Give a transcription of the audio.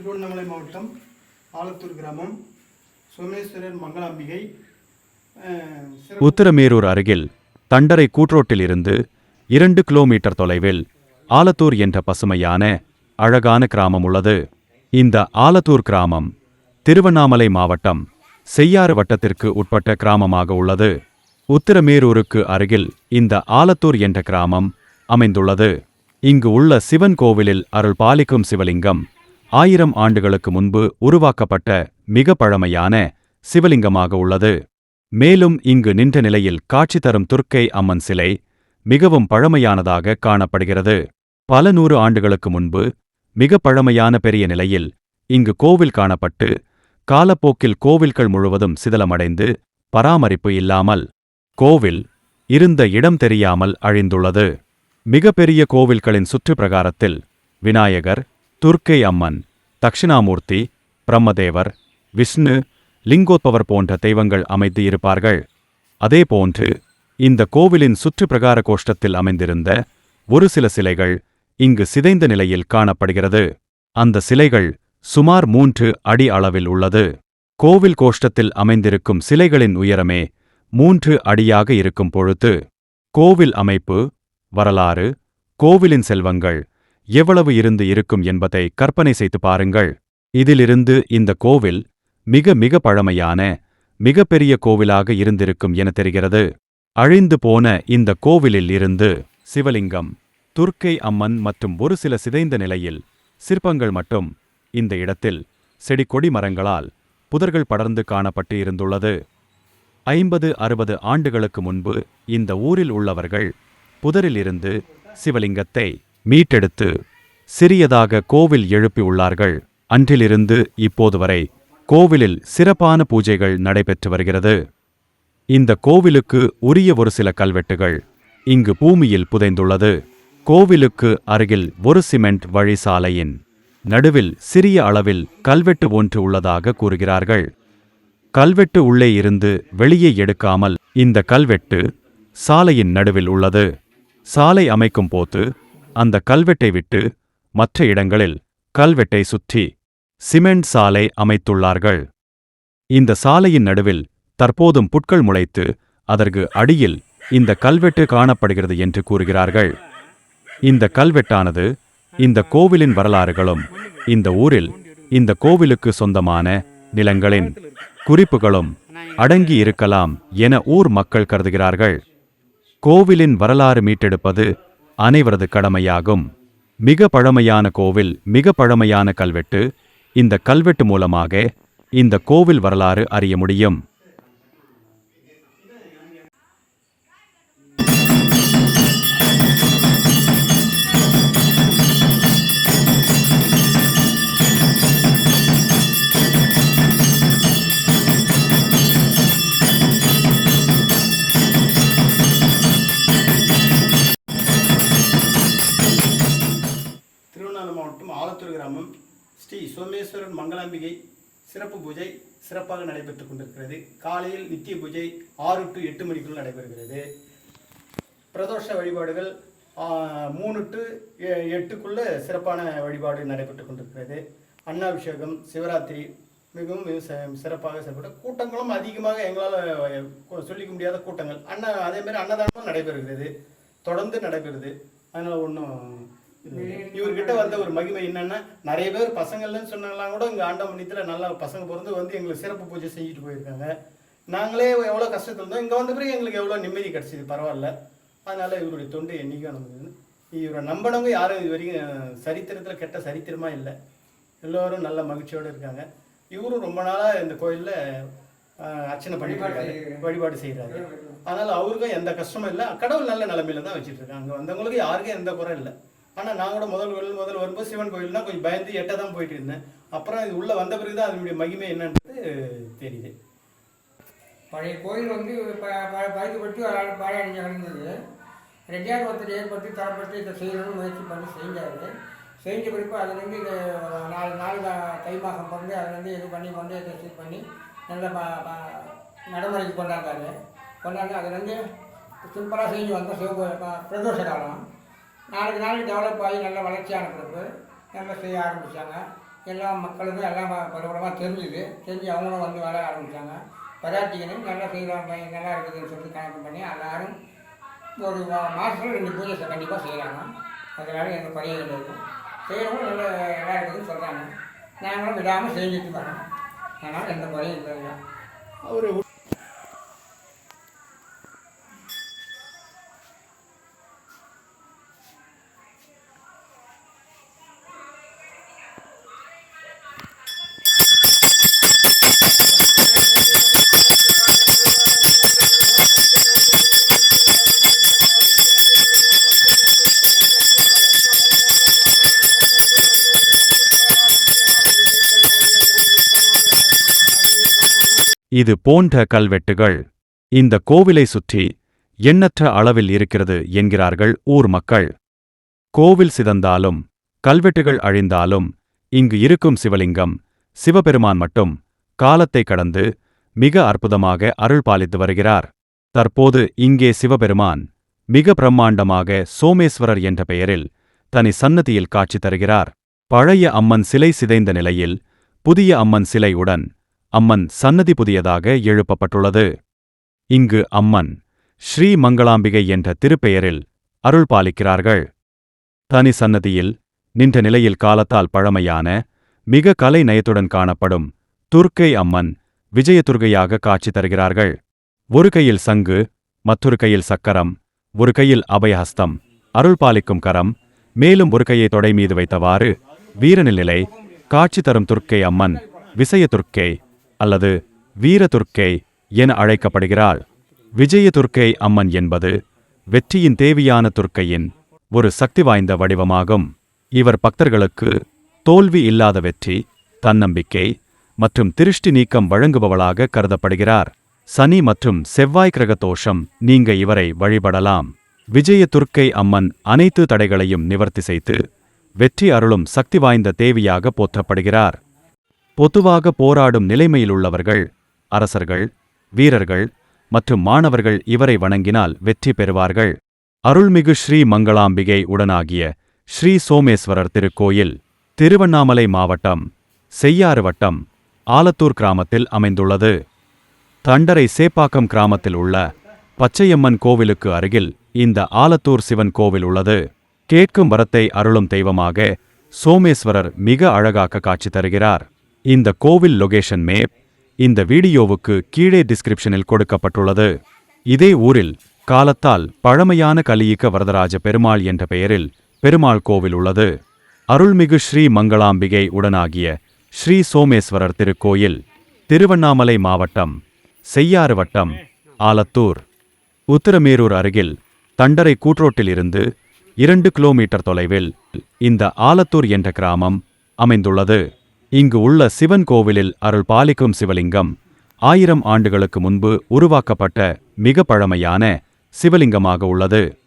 திருவண்ணாமலை மாவட்டம் ஆலத்தூர் கிராமம் சோமேஸ்வரர் மங்களாம்பிகை உத்திரமேரூர் அருகில் தண்டரை கூட்ரோட்டிலிருந்து இரண்டு கிலோமீட்டர் தொலைவில் ஆலத்தூர் என்ற பசுமையான அழகான கிராமம் உள்ளது. இந்த ஆலத்தூர் கிராமம் திருவண்ணாமலை மாவட்டம் செய்யாறு வட்டத்திற்கு உட்பட்ட கிராமமாக உள்ளது. உத்திரமேரூருக்கு அருகில் இந்த ஆலத்தூர் என்ற கிராமம் அமைந்துள்ளது. இங்கு உள்ள சிவன் கோவிலில் அருள் பாலிக்கும் சிவலிங்கம் ஆயிரம் ஆண்டுகளுக்கு முன்பு உருவாக்கப்பட்ட மிக பழமையான சிவலிங்கமாக உள்ளது. மேலும் இங்கு நின்ற நிலையில் காட்சி தரும் துர்க்கை அம்மன் சிலை மிகவும் பழமையானதாக காணப்படுகிறது. பல நூறு ஆண்டுகளுக்கு முன்பு மிக பழமையான பெரிய நிலையில் இங்கு கோவில் காணப்பட்டு காலப்போக்கில் கோவில்கள் முழுவதும் சிதலமடைந்து பராமரிப்பு இல்லாமல் கோவில் இருந்த இடம் தெரியாமல் அழிந்துள்ளது. மிகப்பெரிய கோவில்களின் சுற்று பிரகாரத்தில் விநாயகர் துர்க்கை அம்மன் தக்ஷிணாமூர்த்தி பிரம்மதேவர் விஷ்ணு லிங்கோத்பவர் போன்ற தெய்வங்கள் அமைத்து இருப்பார்கள். அதேபோன்று இந்த கோவிலின் சுற்று பிரகார கோஷ்டத்தில் அமைந்திருந்த ஒரு சில சிலைகள் இங்கு சிதைந்த நிலையில் காணப்படுகிறது. அந்த சிலைகள் சுமார் மூன்று அடி அளவில் உள்ளது. கோவில் கோஷ்டத்தில் அமைந்திருக்கும் சிலைகளின் உயரமே மூன்று அடியாக இருக்கும் பொழுது கோவில் அமைப்பு வரலாறு கோவிலின் செல்வங்கள் எவ்வளவு இருந்து இருக்கும் என்பதை கற்பனை செய்து பாருங்கள். இதிலிருந்து இந்த கோவில் மிக மிக பழமையான மிகப்பெரிய கோவிலாக இருந்திருக்கும் என தெரிகிறது. அழிந்து போன இந்த கோவிலில் இருந்து சிவலிங்கம் துர்க்கை அம்மன் மற்றும் ஒரு சில சிதைந்த நிலையில் சிற்பங்கள் மட்டும் இந்த இடத்தில் செடி கொடி மரங்களால் புதர்கள் படர்ந்து காணப்பட்டு இருந்துள்ளது. ஐம்பது அறுபது ஆண்டுகளுக்கு முன்பு இந்த ஊரில் உள்ளவர்கள் புதரிலிருந்து சிவலிங்கத்தை மீட்டெடுத்து சிறியதாக கோவில் எழுப்பியுள்ளார்கள். அன்றிலிருந்து இப்போது வரை கோவிலில் சிறப்பான பூஜைகள் நடைபெற்று வருகிறது. இந்த கோவிலுக்கு உரிய ஒரு சில கல்வெட்டுகள் இங்கு பூமியில் புதைந்துள்ளது. கோவிலுக்கு அருகில் ஒரு சிமெண்ட் வழி சாலையின் நடுவில் சிறிய அளவில் கல்வெட்டு ஒன்று உள்ளதாக கூறுகிறார்கள். கல்வெட்டு உள்ளே இருந்து வெளியே எடுக்காமல் இந்த கல்வெட்டு சாலையின் நடுவில் உள்ளது. சாலை அமைக்கும் போது அந்த கல்வெட்டை விட்டு மற்ற இடங்களில் கல்வெட்டை சுற்றி சிமெண்ட் சாலை அமைத்துள்ளார்கள். இந்த சாலையின் நடுவில் தற்போதும் புட்கள் முளைத்து அதற்கு அடியில் இந்த கல்வெட்டு காணப்படுகிறது என்று கூறுகிறார்கள். இந்த கல்வெட்டானது இந்த கோவிலின் வரலாறுகளும் இந்த ஊரில் இந்த கோவிலுக்கு சொந்தமான நிலங்களின் குறிப்புகளும் அடங்கி இருக்கலாம் என ஊர் மக்கள் கருதுகிறார்கள். கோவிலின் வரலாறு மீட்டெடுப்பது அனைவரது கடமையாகும். மிக பழமையான கோவில் மிக பழமையான கல்வெட்டு. இந்த கல்வெட்டு மூலமாக இந்த கோவில் வரலாறு அறிய முடியும். மாவட்டம் ஆலத்தூர் கிராமம். ஸ்ரீ சோமேஸ்வரர் மங்களாம்பிகை சிறப்பு பூஜை சிறப்பாக நடைபெற்றுக் கொண்டிருக்கிறது. காலையில் நித்திய பூஜை ஆறு டு எட்டு மணிக்குள் நடைபெறுகிறது. பிரதோஷ வழிபாடுகள் மூணு டு எ- எட்டுக்குள்ள சிறப்பான வழிபாடு நடைபெற்றுக் கொண்டிருக்கிறது. அன்னாபிஷேகம் சிவராத்திரி மிகவும் சிறப்பாக செயல்பட்டு கூட்டங்களும் அதிகமாக எங்களால் சொல்லிக்க முடியாத கூட்டங்கள். அன்ன அதே மாதிரி அன்னதானமும் நடைபெறுகிறது. தொடர்ந்து நடைபெறுது. அதனால் ஒன்றும் இவர்கிட்ட வந்த ஒரு மகிமை என்னன்னா நிறைய பேர் பசங்கள்னு சொன்னாலாம் கூட இங்கே ஆண்டமணியத்தில் நல்லா பசங்க பிறந்து வந்து எங்களுக்கு சிறப்பு பூஜை செஞ்சுட்டு போயிருக்காங்க. நாங்களே எவ்வளோ கஷ்டத்தில் இருந்தோம் இங்கே வந்த பிறகு எங்களுக்கு எவ்வளோ நிம்மதி கிடச்சிது பரவாயில்ல. அதனால இவருடைய தொண்டு என்னைக்கும் நமக்கு இவரை நம்பினவங்க யாரும் இது வரைக்கும் சரித்திரத்தில் கெட்ட சரித்திரமா இல்லை. எல்லோரும் நல்ல மகிழ்ச்சியோடு இருக்காங்க. இவரும் ரொம்ப நாளாக இந்த கோயிலில் அர்ச்சனை பண்ணிட்டு வழிபாடு செய்கிறாரு அதனால அவருக்கும் எந்த கஷ்டமும் இல்லை. கடவுள் நல்ல நிலைமையில தான் வச்சுட்டு இருக்காங்க. வந்தவங்களுக்கு யாருக்கும் எந்த குறை இல்லை. ஆனால் நான் கூட முதல் கோயில் முதல் வரும்போது சிவன் கோயில்னா கொஞ்சம் பயந்து எட்ட தான் போயிட்டு இருந்தேன் அப்புறம் இது உள்ளே வந்த பிறகு தான் அதனுடைய மகிமை என்னன்றது தெரியுது. பழைய கோயில் வந்து ப- ப- பழுதுபட்டு ஒரு ரெண்டாயிரம் ஒருத்தர் ஏற்பட்டு தரப்பட்டு இதை செய்யணும்னு முயற்சி பண்ணி செஞ்சார். செஞ்ச பிறப்பு அதுலேருந்து இது நாலு நாலு தை மாதம் பிறந்து அதுலேருந்து இது பண்ணி கொண்டு இதை செக் பண்ணி நல்ல நடைமுறைக்கு கொண்டாந்தாரு. கொண்டாந்து அதுலேருந்து சிம்பிளாக செஞ்சு வந்தோம் சிவகோயில் பிரதோஷ காலம். நாளுக்கு நாளைக்கு டெவலப் ஆகி நல்ல வளர்ச்சியான பிறகு நல்லா செய்ய ஆரம்பித்தாங்க எல்லா மக்களுக்கும் எல்லாம் பரபரமாக தெரிஞ்சுது. தெரிஞ்சு அவங்களும் வந்து வர ஆரம்பித்தாங்க பராட்டிக்கணும் நல்லா செய்கிறாங்க நல்லா இருக்குதுன்னு சொல்லிட்டு கணக்கு பண்ணி எல்லாரும் ஒரு மாதத்தில் ரெண்டு பூஜை கண்டிப்பாக செய்கிறாங்க அதனால் எங்கள் குறைய கிடையாது செய்கிறவங்க நல்லா நல்லா இருக்குதுன்னு சொல்கிறாங்க நாங்களும் விடாமல் செஞ்சுட்டு வரோம். அதனால் எந்த குறையும் இல்லை. ஒரு இது போன்ற கல்வெட்டுகள் இந்த கோவிலை சுற்றி எண்ணற்ற அளவில் இருக்கிறது என்கிறார்கள் ஊர் மக்கள். கோவில் சிதந்தாலும் கல்வெட்டுகள் அழிந்தாலும் இங்கு இருக்கும் சிவலிங்கம் சிவபெருமான் மட்டும் காலத்தை கடந்து மிக அற்புதமாக அருள் பாலித்து வருகிறார். தற்போது இங்கே சிவபெருமான் மிக பிரம்மாண்டமாக சோமேஸ்வரர் என்ற பெயரில் தனி சன்னதியில் காட்சி தருகிறார். பழைய அம்மன் சிலை சிதைந்த நிலையில் புதிய அம்மன் சிலையுடன் அம்மன் சன்னதி புதியதாக எழுப்பப்பட்டுள்ளது. இங்கு அம்மன் ஸ்ரீ மங்களாம்பிகை என்ற திருப்பெயரில் அருள் பாலிக்கிறார்கள். தனி சன்னதியில் நின்ற நிலையில் காலத்தால் பழமையான மிக கலை நயத்துடன் காணப்படும் துர்க்கை அம்மன் விஜயதுர்கையாக காட்சி தருகிறார்கள். ஒரு கையில் சங்கு மற்றொரு கையில் சக்கரம் ஒரு கையில் அபயஹஸ்தம் அருள் பாலிக்கும் கரம் மேலும் ஒரு கையை தொடை மீது வைத்தவாறு வீரநிலை காட்சி தரும் துர்க்கை அம்மன் விசய துர்க்கை அல்லது வீர துர்க்கை என அழைக்கப்படுகிறாள். விஜய துர்க்கை அம்மன் என்பது வெற்றியின் தேவியான துர்க்கையின் ஒரு சக்தி வாய்ந்த வடிவமாகும். இவர் பக்தர்களுக்கு தோல்வி இல்லாத வெற்றி தன்னம்பிக்கை மற்றும் திருஷ்டி நீக்கம் வழங்குபவளாக கருதப்படுகிறார். சனி மற்றும் செவ்வாய் கிரக தோஷம் நீங்க இவரை வழிபடலாம். விஜய துர்க்கை அம்மன் அனைத்து தடைகளையும் நிவர்த்தி செய்து வெற்றி அருளும் சக்தி வாய்ந்த தேவியாக போற்றப்படுகிறார். பொதுவாக போராடும் நிலைமையிலுள்ளவர்கள் அரசர்கள் வீரர்கள் மற்றும் மாணவர்கள் இவரை வணங்கினால் வெற்றி பெறுவார்கள். அருள்மிகு ஸ்ரீ மங்களாம்பிகை உடனாகிய ஸ்ரீ சோமேஸ்வரர் திருக்கோயில் திருவண்ணாமலை மாவட்டம் செய்யாறு வட்டம் ஆலத்தூர் கிராமத்தில் அமைந்துள்ளது. தண்டரை சேப்பாக்கம் கிராமத்தில் உள்ள பச்சையம்மன் கோவிலுக்கு அருகில் இந்த ஆலத்தூர் சிவன் கோவில் உள்ளது. கேட்கும் வரத்தை அருளும் தெய்வமாக சோமேஸ்வரர் மிக அழகாக காட்சி தருகிறார். இந்த கோவில் லொகேஷன் மேப் இந்த வீடியோவுக்கு கீழே டிஸ்கிரிப்ஷனில் கொடுக்கப்பட்டுள்ளது. இதே ஊரில் காலத்தால் பழமையான கலியிக்க வரதராஜ பெருமாள் என்ற பெயரில் பெருமாள் கோவில் உள்ளது. அருள்மிகு ஸ்ரீ மங்களாம்பிகை உடனாகிய ஸ்ரீ சோமேஸ்வரர் திருக்கோயில் திருவண்ணாமலை மாவட்டம் செய்யாறு வட்டம் ஆலத்தூர் உத்திரமேரூர் அருகில் தண்டரை கூட்ரோட்டில் இருந்து இரண்டு கிலோமீட்டர் தொலைவில் இந்த ஆலத்தூர் என்ற கிராமம் அமைந்துள்ளது. இங்கு உள்ள சிவன் கோவிலில் அருள் பாலிக்கும் சிவலிங்கம். ஆயிரம் ஆண்டுகளுக்கு முன்பு உருவாக்கப்பட்ட மிக பழமையான சிவலிங்கமாக உள்ளது.